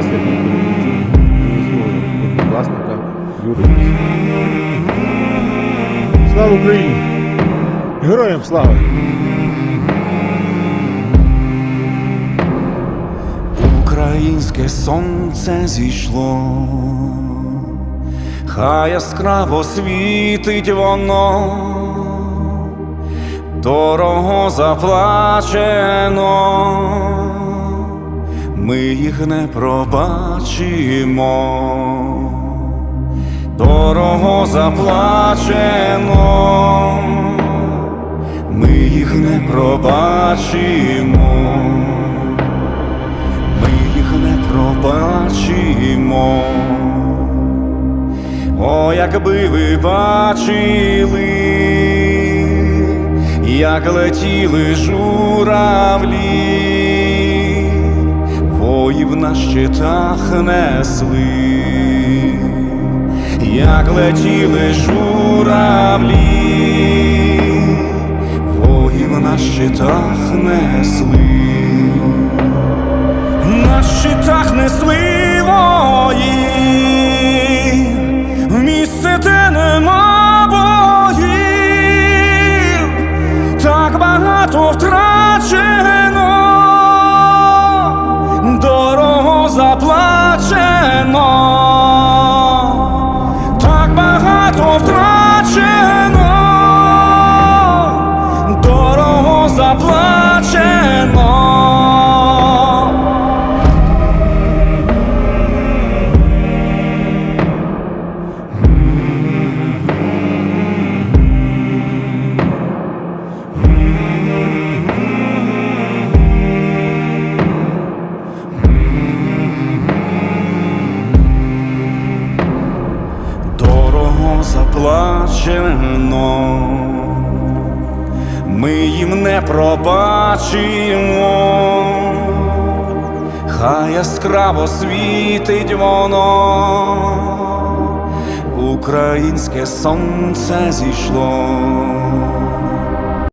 власник власника Юрій. Слава Україні! Героям слава! Українське сонце зійшло, хай яскраво світить воно, дорого заплачено ми їх не пробачимо, дорого заплачено, ми їх не пробачимо ми їх не пробачимо. О, якби ви бачили, як летіли журавлі, воїв на щитах несли, як летіли журавлі, воїв на щитах несли. На щитах несли заплачено, заплачено, ми їм не пробачимо, хай яскраво світить воно, українське сонце зійшло.